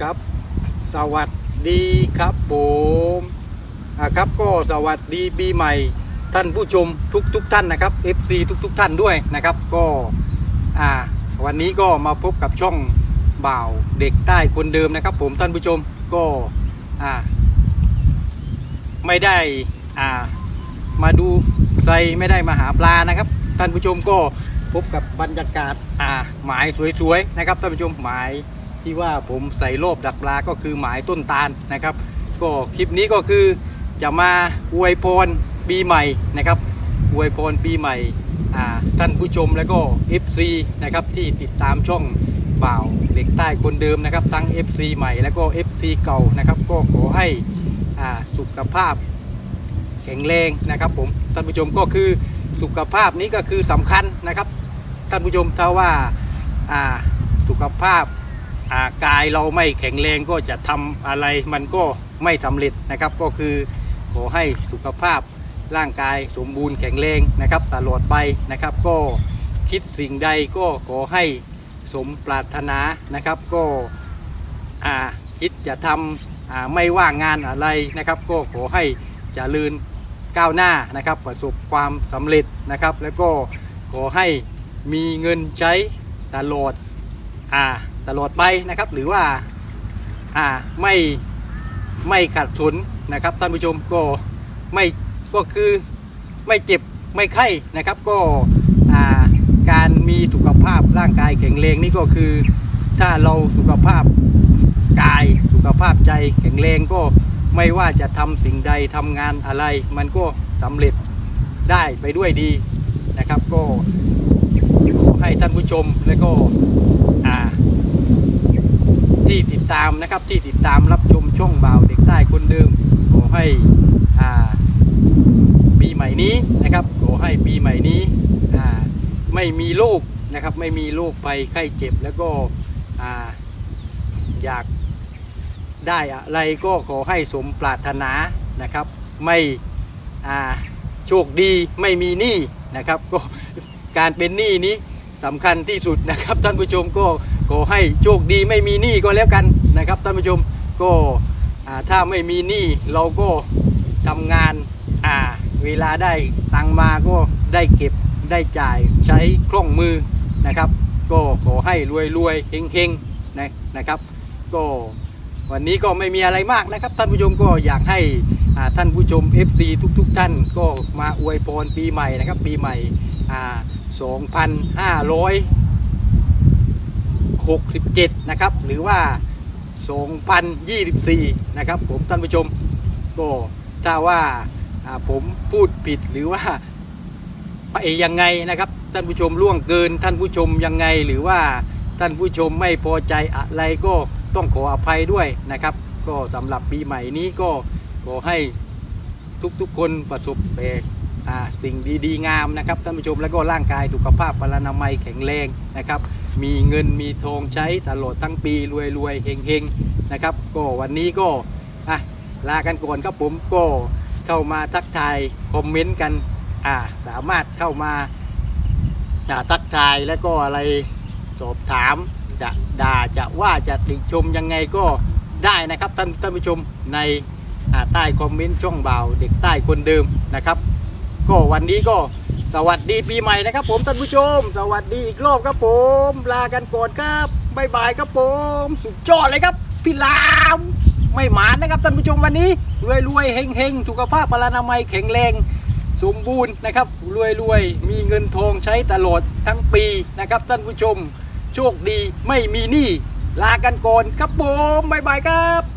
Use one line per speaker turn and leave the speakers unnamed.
ครับ สวัสดีครับผมอ่าครับก็สวัสดีปีใหม่ท่านผู้ชมทุกทุกท่านนะครับ FC ทุกทุกท่านด้วยนะครับ ก็อ่าวันนี้ก็มาพบกับช่องบ่าวเด็กใต้คนเดิมนะครับ ผมท่านผู้ชมก็อ่าไม่ได้อ่ามาดูไซไม่ได้มาหาปลานะครับท่านผู้ชมก็พบกับบรรยากาศอ่าหมายสวยๆนะครับท่านผู้ชมหมาย ที่ว่าผมใส่โลบดักปลาก็คือหมายต้นตาลนะครับ ก็คลิปนี้ก็คือจะมาอวยพรปีใหม่นะครับอวยพรปีใหม่ท่านผู้ชมแล้วก็ FC นะครับที่ติดตามช่องบ่าวเด็กใต้คนเดิมนะครับ ทั้ง FC ใหม่แล้วก็ FC เก่านะครับก็ขอให้อาสุขภาพแข็งแรงนะครับผมท่านผู้ชมก็คือสุขภาพนี้ก็คือสำคัญนะครับ ท่านผู้ชมถ้าว่าอาสุขภาพากายเราไม่แข็งแรงก็จะทำอะไรมันก็ไม่สำเร็จนะครับ ก็คือขอให้สุขภาพร่างกายสมบูรณ์แข็งแรงนะครับ ตลอดไปนะครับ ก็คิดสิ่งใดก็ขอให้สมปรารถนานะครับ ก็คิดจะทำอ่าไม่ว่างงานอะไรนะครับ ก็ขอให้เจริญก้าวหน้านะครับ ประสบความสำเร็จนะครับ แล้วก็ขอให้มีเงินใช้ตลอดอ่า ตลอดไปนะครับ หรือว่าอ่าไม่ไม่ขัดสนนะครับท่านผู้ชมก็ไม่ก็คือไม่เจ็บไม่ไข้นะครับ ก็การมีสุขภาพร่างกายแข็งแรงนี่ก็คือ ถ้าเราสุขภาพกายสุขภาพใจแข็งแรงก็ไม่ว่าจะทำสิ่งใดทำงานอะไร มันก็สำเร็จได้ไปด้วยดีนะครับ ก็ขอให้ท่านผู้ชมและก็ ที่ติดตามนะครับที่ติดตามรับชมช่องบ่าวเด็กใต้คนเดิมขอให้อ่าปีใหม่นี้นะครับขอให้ปีใหม่นี้อ่าไม่มีโรคนะครับไม่มีโรคภัยไข้เจ็บแล้วก็อ่าอยากได้อะไรก็ขอให้สมปรารถนานะครับไม่อ่าโชคดีไม่มีหนี้นะครับก็การเป็นหนี้นี้สำคัญที่สุดนะครับท่านผู้ชมก็ ขอให้โชคดีไม่มีหนี้ก็แล้วกันนะครับท่านผู้ชมก็ถ้าไม่มีหนี้เราก็ทำงานอ่าเวลาได้ตังมาก็ได้เก็บได้จ่ายใช้คล่องมือนะครับ ก็ขอให้รวยรวยๆเฮงเฮงๆนะนะครับ ก็วันนี้ก็ไม่มีอะไรมากนะครับ ท่านผู้ชมก็อยากให้ท่านผู้ชม FC ทุกๆทท่านก็มาอวยพรปีใหม่นะครับ ปีใหม่อ่า 2,567 นะครับ หรือว่า 2,024 นะครับ ผมท่านผู้ชมก็ถ้าว่าผมพูดผิดหรือว่าไปยังไงนะครับ ท่านผู้ชมล่วงเกิน ท่านผู้ชมยังไงหรือว่าท่านผู้ชมไม่พอใจอะไรก็ต้องขออภัยด้วยนะครับ ก็สำหรับปีใหม่นี้ก็ขอให้ทุกๆคนประสบแต่ สิ่งดีๆงามนะครับท่านผู้ชมแล้วก็ร่างกายสุขภาพพลานามัยแข็งแรงนะครับ มีเงินมีทองใช้ตลอดทั้งปีรวยรวยๆเฮงๆนะครับ ก็วันนี้ก็อะลากันก่อนครับผมก็เข้ามาทักทายคอมเมนต์กันอ่าสามารถเข้ามาทักทายแล้วก็อะไรสอบถามจะด่าจะว่าจะติชมยังไงก็ได้นะครับท่านท่านผู้ชมในใต้คอมเมนต์ช่องเบาเด็กใต้คนเดิมนะครับ ก็วันนี้ก็สวัสดีปีใหม่นะครับ ผมท่านผู้ชม สวัสดีอีกรอบครับผม ลากันก่อนครับบายบายครับผม สุดยอดเลยครับ พี่ลามไม่หมานนะครับท่านผู้ชมวันนี้รวยรวยเฮงเฮงสุขภาพพลานามัยแข็งแรงสมบูรณ์นะครับรวยรวยมีเงินทองใช้ตลอดทั้งปีนะครับท่านผู้ชม โชคดีไม่มีหนี้ลากันก่อนครับผมบายบายครับ